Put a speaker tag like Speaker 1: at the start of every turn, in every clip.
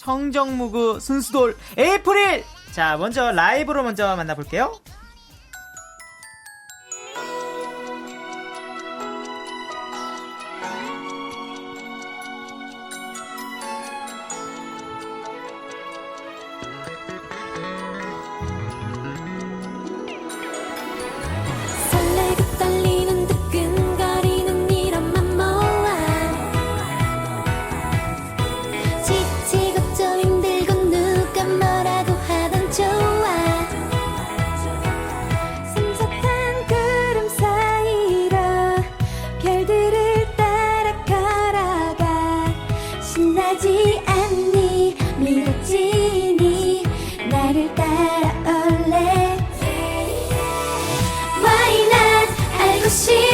Speaker 1: 청정무구 순수돌 에이프릴! 자, 먼저 라이브로 먼저 만나볼게요.
Speaker 2: early Why not 알고 싶어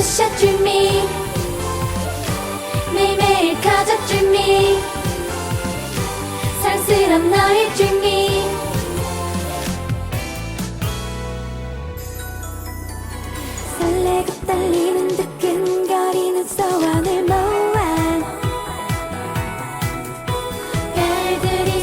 Speaker 2: 부셔 쥬미. 매일매일 가자 dreamy 사랑스런 너의 쥬미. 설레고 떨리는 뜨끈거리는 소원을 모아. 별들이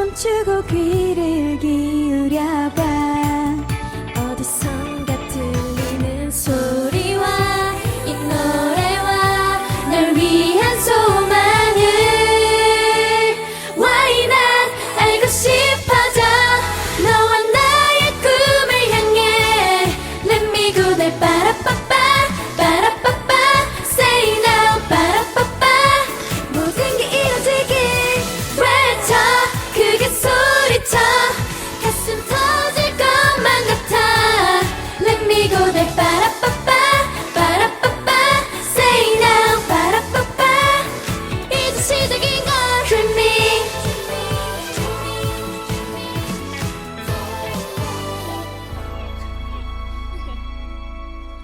Speaker 2: 멈추고 귀를 기울여봐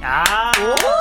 Speaker 2: 啊。